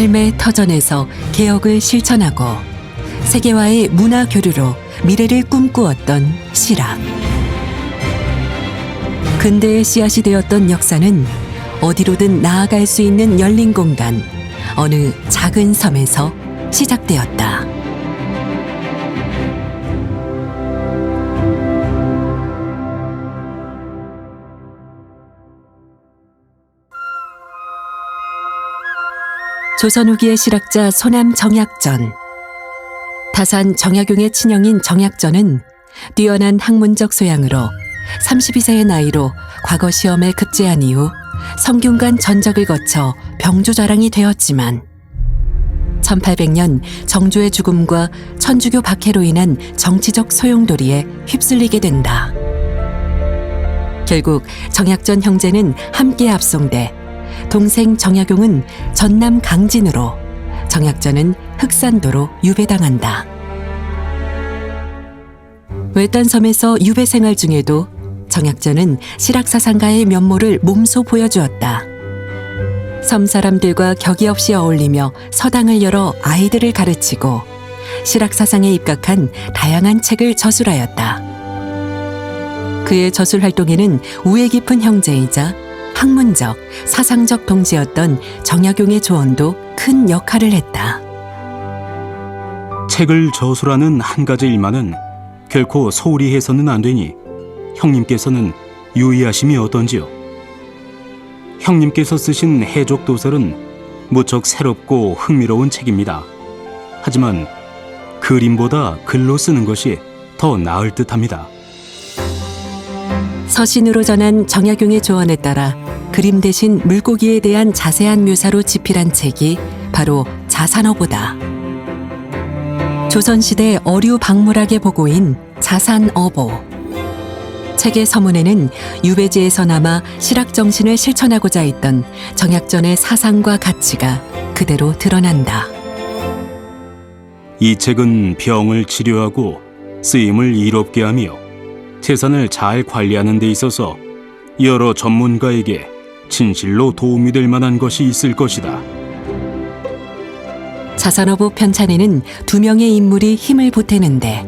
삶의 터전에서 개혁을 실천하고 세계와의 문화 교류로 미래를 꿈꾸었던 시락. 근대의 씨앗이 되었던 역사는 어디로든 나아갈 수 있는 열린 공간, 어느 작은 섬에서 시작되었다. 조선 후기의 실학자 소남 정약전. 다산 정약용의 친형인 정약전은 뛰어난 학문적 소양으로 32세의 나이로 과거 시험에 급제한 이후 성균관 전적을 거쳐 병조자랑이 되었지만 1800년 정조의 죽음과 천주교 박해로 인한 정치적 소용돌이에 휩쓸리게 된다. 결국 정약전 형제는 함께 압송돼 동생 정약용은 전남 강진으로 정약전은 흑산도로 유배당한다. 외딴 섬에서 유배 생활 중에도 정약전은 실학사상가의 면모를 몸소 보여주었다. 섬 사람들과 격이 없이 어울리며 서당을 열어 아이들을 가르치고 실학사상에 입각한 다양한 책을 저술하였다. 그의 저술 활동에는 우애 깊은 형제이자 학문적, 사상적 동지였던 정약용의 조언도 큰 역할을 했다. 책을 저술하는 한 가지 일만은 결코 소홀히 해서는 안 되니 형님께서는 유의하심이 어떤지요? 형님께서 쓰신 해족 도설은 무척 새롭고 흥미로운 책입니다. 하지만 그림보다 글로 쓰는 것이 더 나을 듯합니다. 서신으로 전한 정약용의 조언에 따라 그림 대신 물고기에 대한 자세한 묘사로 집필한 책이 바로 자산어보다. 조선시대 어류 박물학의 보고인 자산어보. 책의 서문에는 유배지에서 남아 실학 정신을 실천하고자 했던 정약전의 사상과 가치가 그대로 드러난다. 이 책은 병을 치료하고 쓰임을 이롭게 하며 재산을 잘 관리하는 데 있어서 여러 전문가에게 진실로 도움이 될 만한 것이 있을 것이다. 자산어보 편찬에는 두 명의 인물이 힘을 보태는데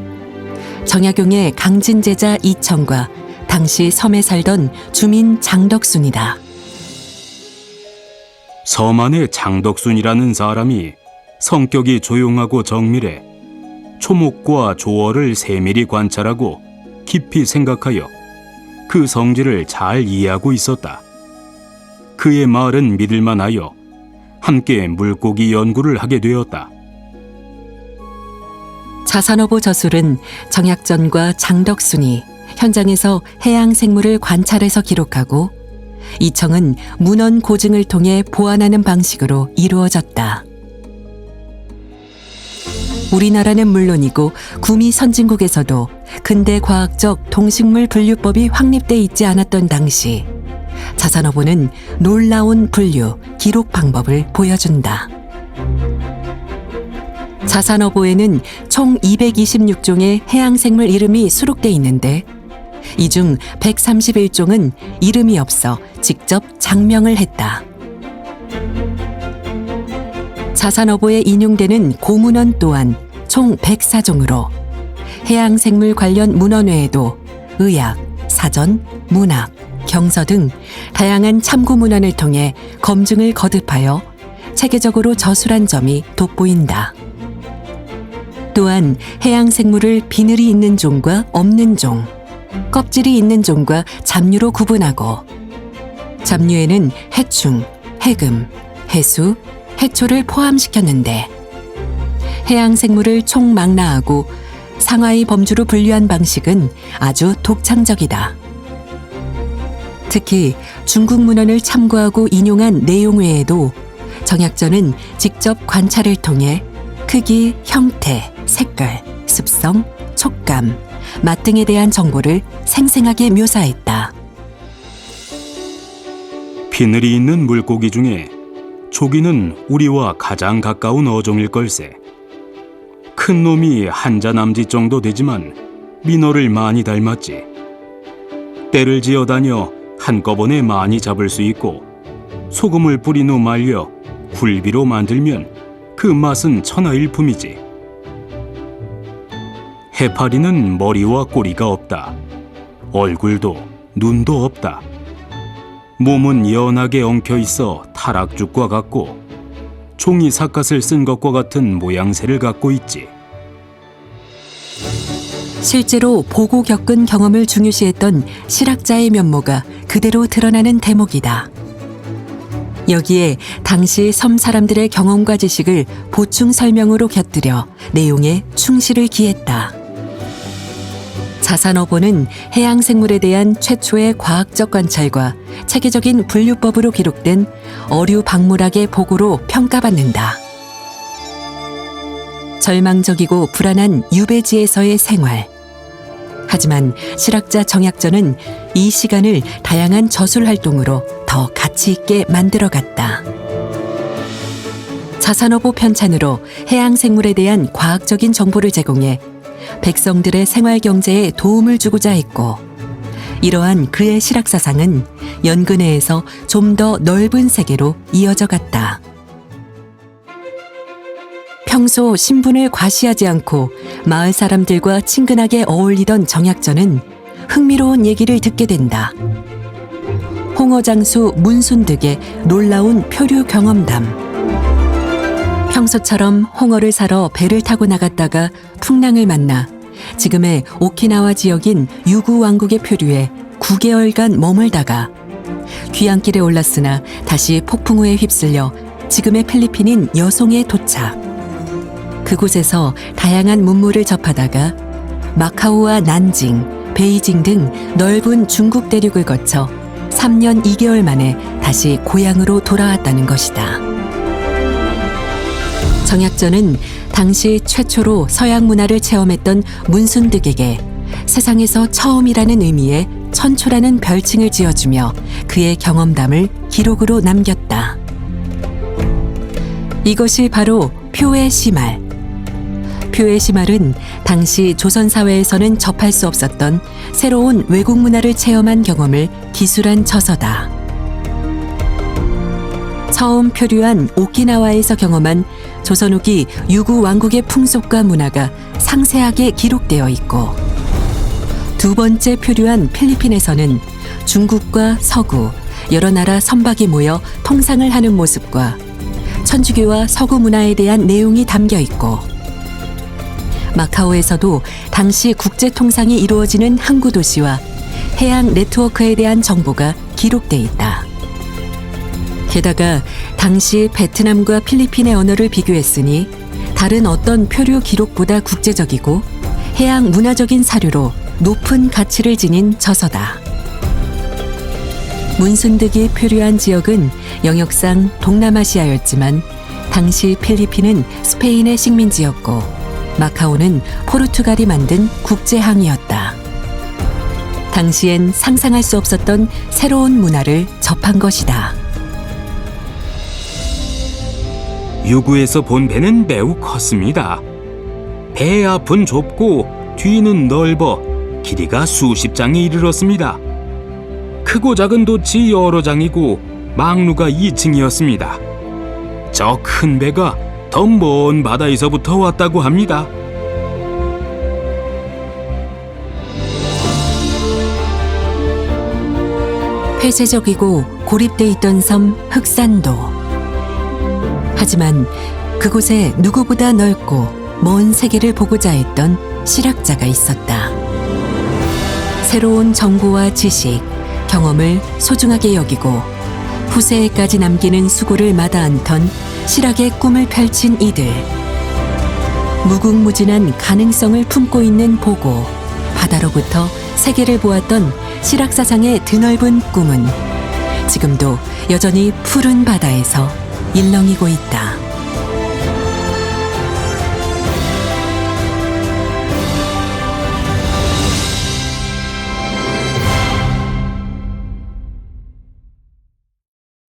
정약용의 강진 제자 이청과 당시 섬에 살던 주민 장덕순이다. 섬 안에 장덕순이라는 사람이 성격이 조용하고 정밀해 초목과 조어를 세밀히 관찰하고 깊이 생각하여 그 성질을 잘 이해하고 있었다. 그의 말은 믿을만하여 함께 물고기 연구를 하게 되었다. 자산어보 저술은 정약전과 장덕순이 현장에서 해양 생물을 관찰해서 기록하고 이청은 문헌 고증을 통해 보완하는 방식으로 이루어졌다. 우리나라는 물론이고 구미 선진국에서도 근대 과학적 동식물 분류법이 확립돼 있지 않았던 당시 자산어보는 놀라운 분류 기록 방법을 보여준다. 자산어보에는 총 226종의 해양생물 이름이 수록돼 있는데 이 중 131종은 이름이 없어 직접 장명을 했다. 자산어보에 인용되는 고문원 또한 총 104종으로 해양 생물 관련 문헌 외에도 의학, 사전, 문학, 경서 등 다양한 참고 문헌을 통해 검증을 거듭하여 체계적으로 저술한 점이 돋보인다. 또한 해양 생물을 비늘이 있는 종과 없는 종, 껍질이 있는 종과 잡류로 구분하고 잡류에는 해충, 해금, 해수, 해초를 포함시켰는데 해양 생물을 총망라하고 상하이 범주로 분류한 방식은 아주 독창적이다. 특히 중국 문헌을 참고하고 인용한 내용 외에도 정약전은 직접 관찰을 통해 크기, 형태, 색깔, 습성, 촉감, 맛 등에 대한 정보를 생생하게 묘사했다. 비늘이 있는 물고기 중에 조기는 우리와 가장 가까운 어종일 걸세. 큰 놈이 한자 남짓 정도 되지만 민어를 많이 닮았지. 때를 지어 다녀 한꺼번에 많이 잡을 수 있고 소금을 뿌린 후 말려 굴비로 만들면 그 맛은 천하일품이지. 해파리는 머리와 꼬리가 없다. 얼굴도 눈도 없다. 몸은 연하게 엉켜 있어 타락죽과 같고 종이 삿갓을 쓴 것과 같은 모양새를 갖고 있지. 실제로 보고 겪은 경험을 중요시했던 실학자의 면모가 그대로 드러나는 대목이다. 여기에 당시 섬 사람들의 경험과 지식을 보충 설명으로 곁들여 내용에 충실을 기했다. 자산어보는 해양 생물에 대한 최초의 과학적 관찰과 체계적인 분류법으로 기록된 어류 박물학의 보고로 평가받는다. 절망적이고 불안한 유배지에서의 생활. 하지만 실학자 정약전은 이 시간을 다양한 저술 활동으로 더 가치 있게 만들어갔다. 자산어보 편찬으로 해양 생물에 대한 과학적인 정보를 제공해 백성들의 생활 경제에 도움을 주고자 했고 이러한 그의 실학 사상은 연근해에서 좀 더 넓은 세계로 이어져 갔다. 평소 신분을 과시하지 않고 마을 사람들과 친근하게 어울리던 정약전은 흥미로운 얘기를 듣게 된다. 홍어장수 문순득의 놀라운 표류 경험담. 평소처럼 홍어를 사러 배를 타고 나갔다가 풍랑을 만나 지금의 오키나와 지역인 유구 왕국의 표류에 9개월간 머물다가 귀향길에 올랐으나 다시 폭풍우에 휩쓸려 지금의 필리핀인 여송에 도착. 그곳에서 다양한 문물을 접하다가 마카오와 난징, 베이징 등 넓은 중국 대륙을 거쳐 3년 2개월 만에 다시 고향으로 돌아왔다는 것이다. 정약전은 당시 최초로 서양 문화를 체험했던 문순득에게 세상에서 처음이라는 의미의 천초라는 별칭을 지어주며 그의 경험담을 기록으로 남겼다. 이것이 바로 표의 시말. 표의 시말은 당시 조선 사회에서는 접할 수 없었던 새로운 외국 문화를 체험한 경험을 기술한 저서다. 처음 표류한 오키나와에서 경험한 조선 후기 유구 왕국의 풍속과 문화가 상세하게 기록되어 있고 두 번째 표류한 필리핀에서는 중국과 서구 여러 나라 선박이 모여 통상을 하는 모습과 천주교와 서구 문화에 대한 내용이 담겨 있고 마카오에서도 당시 국제 통상이 이루어지는 항구 도시와 해양 네트워크에 대한 정보가 기록돼 있다. 게다가 당시 베트남과 필리핀의 언어를 비교했으니 다른 어떤 표류 기록보다 국제적이고 해양 문화적인 사료로 높은 가치를 지닌 저서다. 문순득이 표류한 지역은 영역상 동남아시아였지만 당시 필리핀은 스페인의 식민지였고 마카오는 포르투갈이 만든 국제항이었다. 당시엔 상상할 수 없었던 새로운 문화를 접한 것이다. 유구에서 본 배는 매우 컸습니다. 배 앞은 좁고 뒤는 넓어 길이가 수십 장에 이르렀습니다. 크고 작은 돛이 여러 장이고 망루가 2층이었습니다. 저 큰 배가 더 먼 바다에서부터 왔다고 합니다. 폐쇄적이고 고립돼 있던 섬 흑산도. 하지만 그곳에 누구보다 넓고 먼 세계를 보고자 했던 실학자가 있었다. 새로운 정보와 지식, 경험을 소중하게 여기고 후세에까지 남기는 수고를 마다 않던 실학의 꿈을 펼친 이들. 무궁무진한 가능성을 품고 있는 보고, 바다로부터 세계를 보았던 실학사상의 드넓은 꿈은 지금도 여전히 푸른 바다에서 일렁이고 있다.